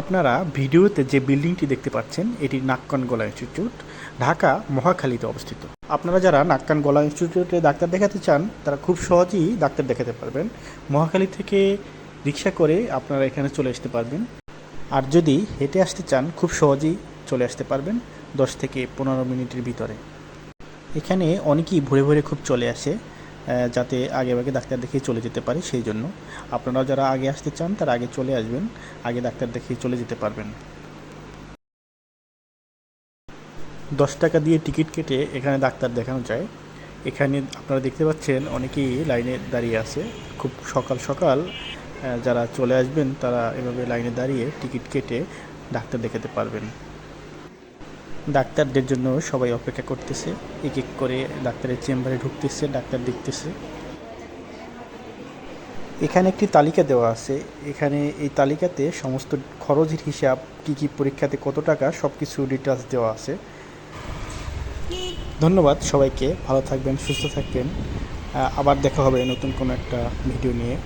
আপনারা ভিডিওতে যে বিল্ডিংটি দেখতে পাচ্ছেন, এটি নাক্কান গলা ইনস্টিটিউট, ঢাকা, মহাখালীতে অবস্থিত। আপনারা যারা নাক্কান গলা ইনস্টিটিউটে ডাক্তার দেখাতে চান, তারা খুব সহজেই ডাক্তার দেখাতে পারবেন। মহাখালী থেকে রিক্সা করে আপনারা এখানে চলে আসতে পারবেন। আর যদি হেঁটে আসতে চান, খুব সহজেই চলে আসতে পারবেন, দশ থেকে পনেরো মিনিটের ভিতরে। এখানে অনেকেই ভোরে ভোরে খুব চলে আসে। যাতে আগে আগে ডাক্তার দেখিয়ে চলে যেতে পারে সেই জন্য। আপনারা যারা আগে আসতে চান, তারা আগে চলে আসবেন। আগে ডাক্তার দেখিয়ে চলে যেতে পারবেন। দশ টাকা দিয়ে টিকিট কেটে এখানে ডাক্তার দেখানো যায়। এখানে আপনারা দেখতে পাচ্ছেন অনেকেই লাইনে দাঁড়িয়ে আছে। খুব সকাল সকাল যারা চলে আসবেন, তারা এভাবে লাইনে দাঁড়িয়ে টিকিট কেটে ডাক্তার দেখাতে পারবেন। ডাক্তারদের জন্য সবাই অপেক্ষা করতেছে। এক এক করে ডাক্তারের চেম্বারে ঢুকতেছে, ডাক্তার দেখতেছে। এখানে একটি তালিকা দেওয়া আছে। এখানে এই তালিকাতে সমস্ত খরচের হিসাব, কি কি পরীক্ষাতে কত টাকা সব কিছু ডিটেলস দেওয়া আছে। ধন্যবাদ সবাইকে। ভালো থাকবেন, সুস্থ থাকবেন। আবার দেখা হবে নতুন কোনো একটা ভিডিও নিয়ে।